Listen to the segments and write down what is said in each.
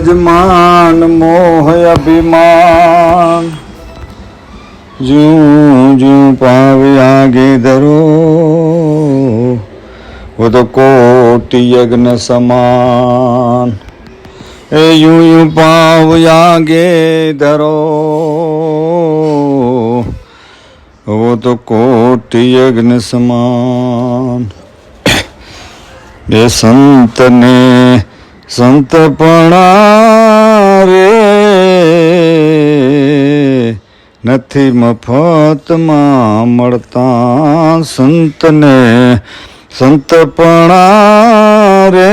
જમાન મોહ અભિમાન જું જું પાવે આગે ધરો વો તો કોટિ યજ્ઞ સમાન એ યુ યુ પાવ આગે ધરો વો તો કોટિ યજ્ઞ સમાન એ સંતને સંતપણા નથી મફતમાં મળતા સંતને. સંતપણા રે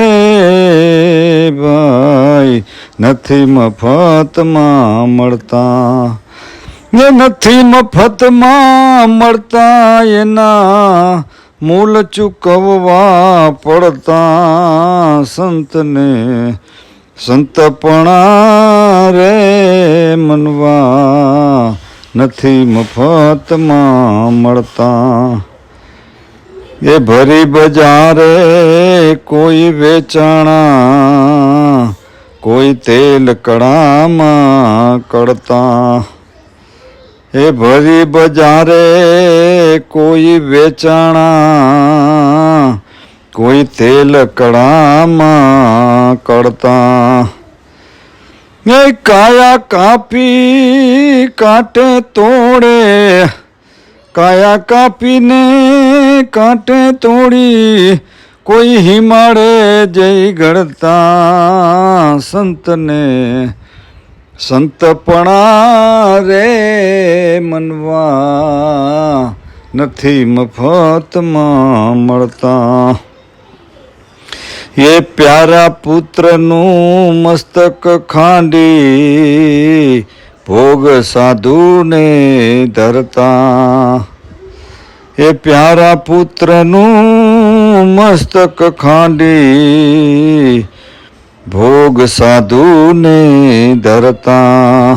ભાઈ, નથી મફતમાં મળતા. એ નથી મફતમાં મળતા એના મૂલ ચૂકવવા પડતા સંતને, સંતપણા રે મનવા નથી મફતમાં મળતા. એ ભરી બજારે કોઈ વેચાણા, કોઈ તેલ કડામાં કડતા એ ભરી બજારે કોઈ વેચાણા, કોઈ તેલ કડામાં કરતા. એ કાયા કાપી કાંટે તોડે, કાયા કાપીને કાંટે તોડી, કોઈ હિમાડે જઈ ગળતા સંતને. સંતપણા રે મનવા નથી મફતમાં મળતા. એ પ્યારા પુત્રનું મસ્તક ખાંડી ભોગ સાધુને ધરતા. એ પ્યારા પુત્રનું મસ્તક ખાંડી ભોગ સાધુને ધરતા.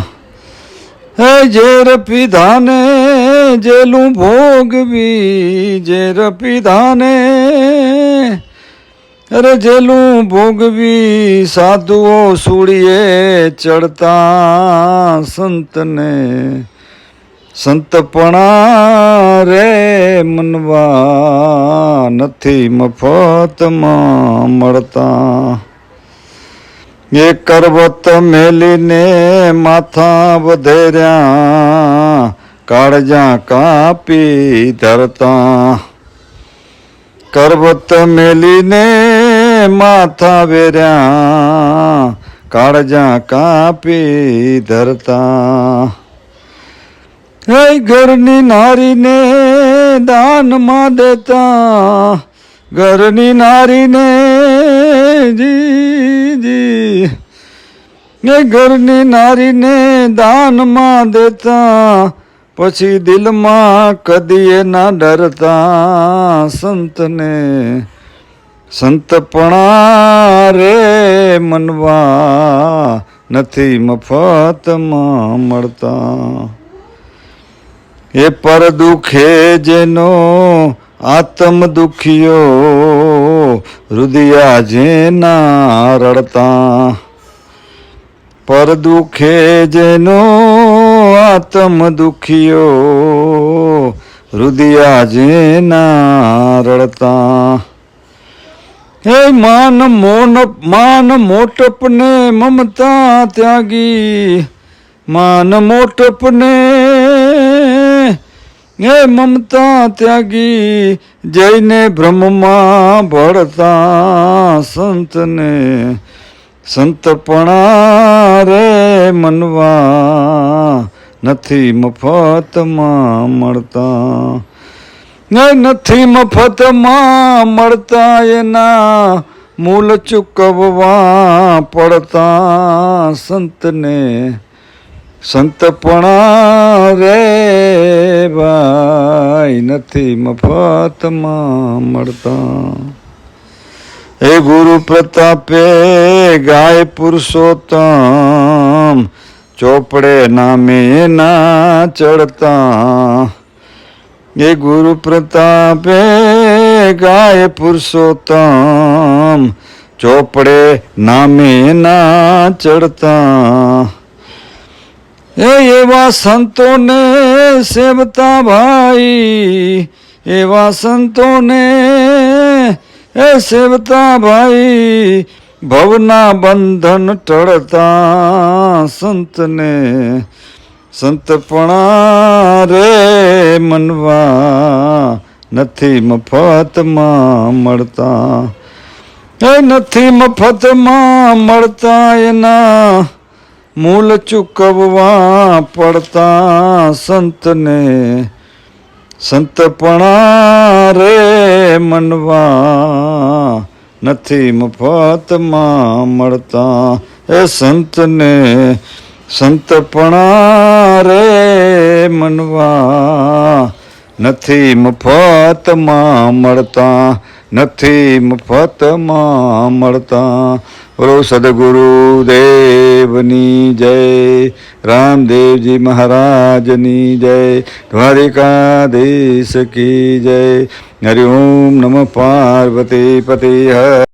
હે ઝેર પીધાને જેલું ભોગવી ઝેર પીધાને અરે જેલું ભોગવી સાધુઓ સૂળીએ ચડતા સંતને. સંતપણા રે મનવા નથી મફતમાં મળતા. એ કરવત મેલીને માથા વધેર્યા, કાળજા કાપી ધરતા. કરવત મેલીને માથા વેર્યા, કાળજા કાપી ધરતા. હે ઘરની નારીને દાનમાં દેતા, ઘરની નારીને જી ને ઘરની નારીને દાનમાં દેતા, પછી દિલમાં કદીએ ના ડરતા સંતને. સંતપણા રે મનવા નથી મફતમાં મળતા. એ પર દુખે જેનો આત્મ દુખિયો હૃદયા જેના રડતા, પર દુખે જેનો આત્મ દુખિયો. હૃદયા જેના રડતા હે માન મોન, માન મોટપને મમતા ત્યાગી. માન મોટપને હે મમતા ત્યાગી જઈને બ્રહ્મમાં ભળતા સંતને, સંતપણા રે મનવા નથી મફતમાં મળતા. નથી મફતમાં મળતા એના મૂલ ચૂકવવા પડતા સંતને સંતપણા રે ભાઈ નથી મફતમાં મળતા. હે ગુરુ પ્રતાપે ગાય પુરુષોત્તમ, ચોપડે નામે ના ચડતા. એ ગુરુ પ્રતાપે ગાય પુરુષોત્તમ, ચોપડે નામે ના ચડતા. એ એવા સંતોને સેવતા ભાઈ, એવા સંતોને એ સેવતા ભાઈ, ભવના બંધન ટળતા સંતને, સંતપણા રે મનવા નથી મફતમાં મળતા. એ નથી મફતમાં મળતા એના મૂલ ચૂકવવા પડતા સંતને. સંતપણા રે મનવા નથી મફતમાં મળતા. એ સંતને, સંતપણા રે મનવા નથી મફતમાં મળતા. નથી મફતમાં મળતા. બોલો સદગુરુ દેવની જય. રામદેવજી મહારાજની જય. દ્વારિકાધીશ કી જય. હરિ ઓમ નમ પાર્વતી પતિ હર.